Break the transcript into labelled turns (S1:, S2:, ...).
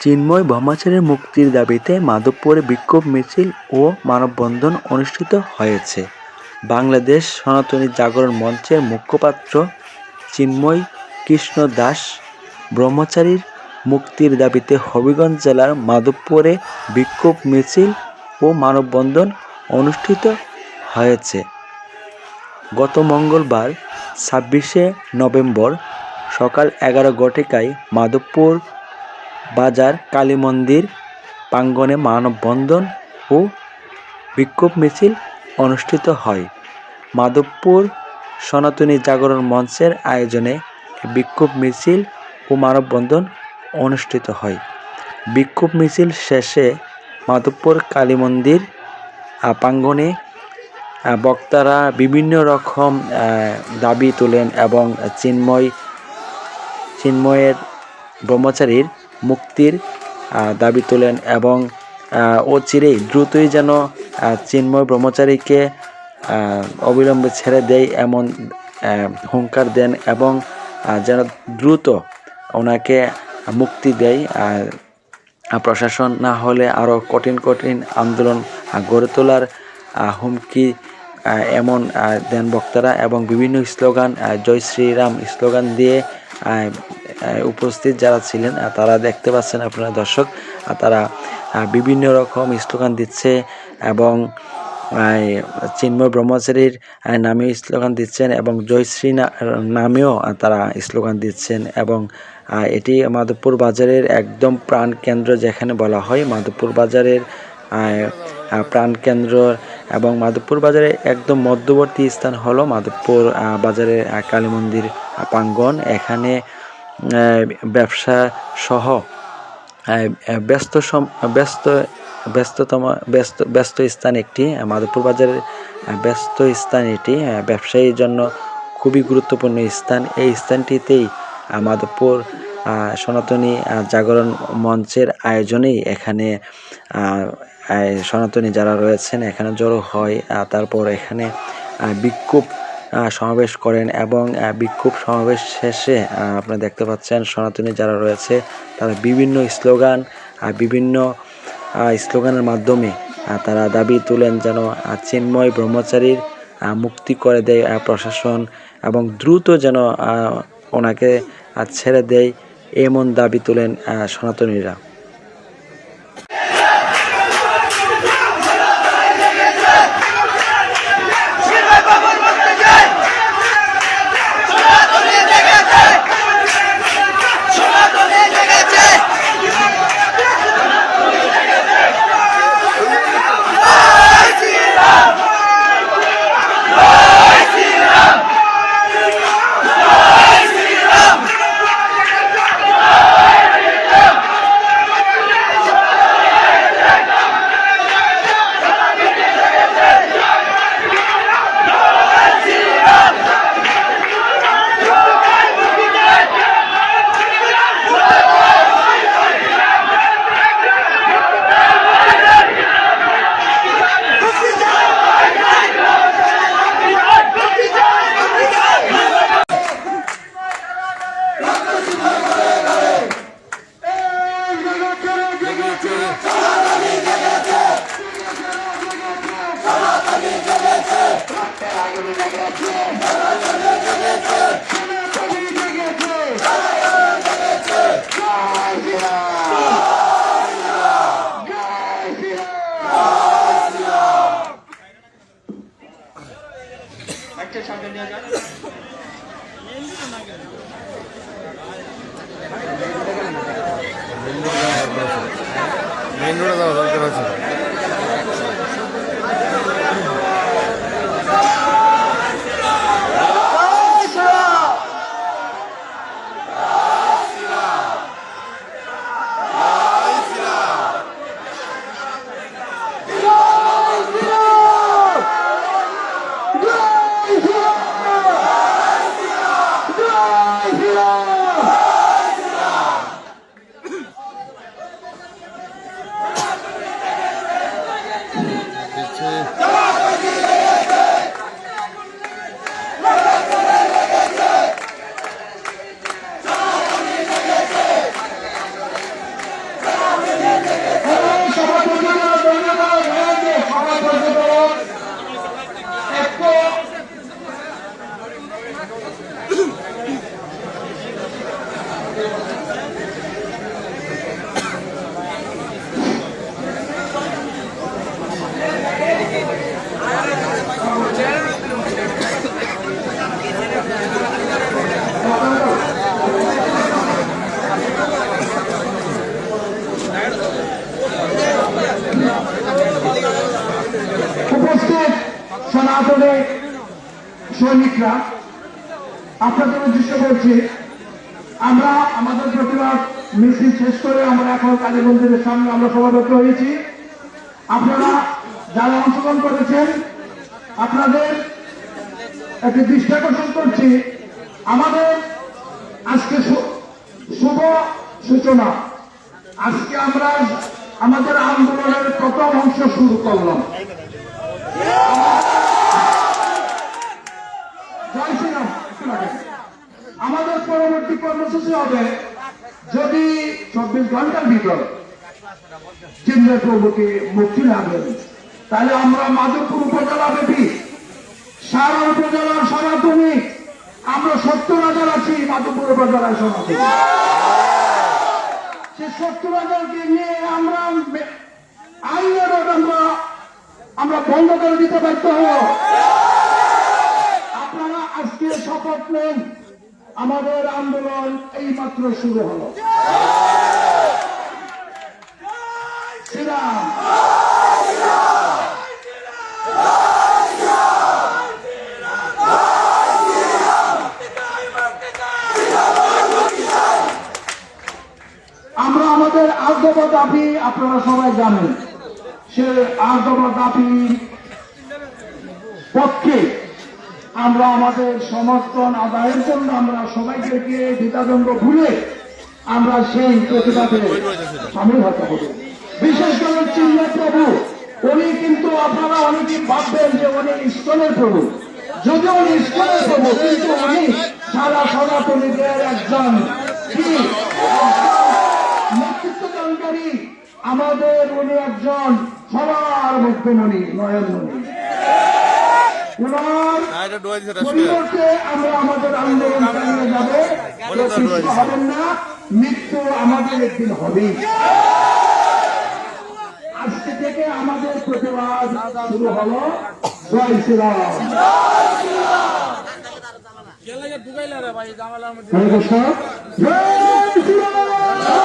S1: চিন্ময় ব্রহ্মচারীর মুক্তির দাবিতে মাধবপুরে বিক্ষোভ মিছিল ও মানববন্ধন অনুষ্ঠিত হয়েছে। বাংলাদেশ সনাতনী জাগরণ মঞ্চের মুখপাত্র চিন্ময় কৃষ্ণ দাস ব্রহ্মচারীর মুক্তির দাবিতে হবিগঞ্জ জেলার মাধবপুরে বিক্ষোভ মিছিল ও মানববন্ধন অনুষ্ঠিত হয়েছে। গত মঙ্গলবার ছাব্বিশে নভেম্বর সকাল এগারো ঘটিকায় মাধবপুর বাজার কালী মন্দির প্রাঙ্গণে মানববন্ধন ও বিক্ষোভ মিছিল অনুষ্ঠিত হয়। মাধবপুর সনাতনী জাগরণ মঞ্চের আয়োজনে বিক্ষোভ মিছিল ও মানববন্ধন অনুষ্ঠিত হয়। বিক্ষোভ মিছিল শেষে মাধবপুর কালী মন্দির আহ, প্রাঙ্গণে বক্তারা বিভিন্ন রকম দাবি তোলেন এবং চিন্ময় চিন্ময়ের ব্রহ্মচারীর মুক্তির দাবি তোলেন এবং অচিরেই দ্রুতই যেন চিন্ময় ব্রহ্মচারীকে অবিলম্বে ছেড়ে দেয় এমন হুঙ্কার দেন এবং যেন দ্রুত ওনাকে মুক্তি দেয়। প্রশাসন না হলে আরও কঠিন কঠিন আন্দোলন গড়ে তোলার হুমকি এমন দেন বক্তারা এবং বিভিন্ন স্লোগান জয় শ্রীরাম স্লোগান দিয়ে উপস্থিত যারা ছিলেন তারা দেখতে পাচ্ছেন আপনারা দর্শক তারা বিভিন্ন রকম স্লোগান দিচ্ছে এবং চিন্ময় ব্রহ্মচারীর আহ, নামে স্লোগান দিচ্ছেন এবং জয়শ্রী নামেও তারা স্লোগান দিচ্ছেন এবং এটি মাধবপুর বাজারের একদম প্রাণ কেন্দ্র যেখানে বলা হয় মাধবপুর বাজারের আহ, আহ, প্রাণ কেন্দ্র এবং মাধবপুর বাজারে একদম মধ্যবর্তী স্থান হলো মাধবপুর বাজারের কালী মন্দির প্রাঙ্গণ। এখানে ব্যবসা সহ ব্যস্ত সম- ব্যস্ত, ব্যস্ততম, ব্যস্ত ব্যস্ত স্থান একটি মাধবপুর বাজারের ব্যস্ত স্থান এটি ব্যবসায়ীর জন্য খুবই গুরুত্বপূর্ণ স্থান। এই স্থানটিতেই মাধবপুর সনাতনী জাগরণ মঞ্চের আয়োজনেই এখানে সনাতনী যারা রয়েছেন, এখানে জড়ো হয় তারপর এখানে বিক্ষোভ সমাবেশ করেন এবং বিক্ষোভ সমাবেশ শেষে আপনারা দেখতে পাচ্ছেন সনাতনী যারা রয়েছে, তারা বিভিন্ন স্লোগান আর বিভিন্ন স্লোগানের মাধ্যমে তারা দাবি তুলেন যেন চিন্ময় ব্রহ্মচারীর মুক্তি করে দেয় প্রশাসন এবং দ্রুত যেন ওনাকে ছেড়ে দেয়, এমন দাবি তোলেন সনাতনীরা।
S2: মেন রোডে যাওয়া দরকার আছে
S3: জয় সনাতনে সৈনিকরা আপনাদের উদ্দেশ্য বলছি, আমরা আমাদের প্রতিবাদ মিছিল শেষ করে আমরা এখন কালী মন্দিরের সামনে আমরা সমাবেত হয়েছি। আপনারা যারা অংশগ্রহণ করেছেন, আপনাদের একটি দৃষ্টি আকর্ষণ করছি। আমাদের আজকে শুভ সূচনা। আজকে আমরা আমাদের আন্দোলনের প্রথম অংশ শুরু করলাম। আমাদের পরবর্তী কর্মসূচি হবে যদি চব্বিশ ঘণ্টার ভিতর চিন্তার প্রভুকে মুক্তি না তাহলে আমরা মাধবপুর উপজেলা ব্যাপী সারা উপজেলার সনাতনী, আমরা সত্তর হাজার আছি মাধবপুর উপজেলায় সনাতনী। সে সত্তর হাজারকে নিয়ে আমরা আইনের আমরা আমরা বন্ধ করে দিতে বাধ্য হব। শপথ আমাদের আন্দোলন এই মাত্র শুরু হলো। আমরা আমাদের আর্দব দাবি আপনারা সবাই জানেন। সে আর্দব দাবি পক্ষে আমরা আমাদের সমর্থন আদায়ের জন্য আমরা সবাইকে দ্বিতাদ্বন্দ্ব ভুলে আমরা সেই প্রতিবাদে সামিল হতে হবে। বিশেষ করে চিহ্ন প্রভু, উনি কিন্তু আপনারা অনেকেই ভাববেন যে উনি ইস্কনের প্রভু। যদিও উনি ইস্কনের প্রভু, কিন্তু উনি সারা সনাতনীদের একজন নেতৃত্বদানকারী। আমাদের উনি একজন সবার মুখ্যমণি নয়নমণি। ওনার পরিবর্তে আমরা আমাদের আন্দোলন চালিয়ে যাবে।
S2: বলে তো
S3: কেউ পিছু
S2: রয়েছে।
S3: হবেন না মৃত্যু আমাদের একদিন হবেই। আজকে থেকে আমাদের প্রতিবাদ শুরু হলো। জয় শ্রীরাম জয় শ্রীরাম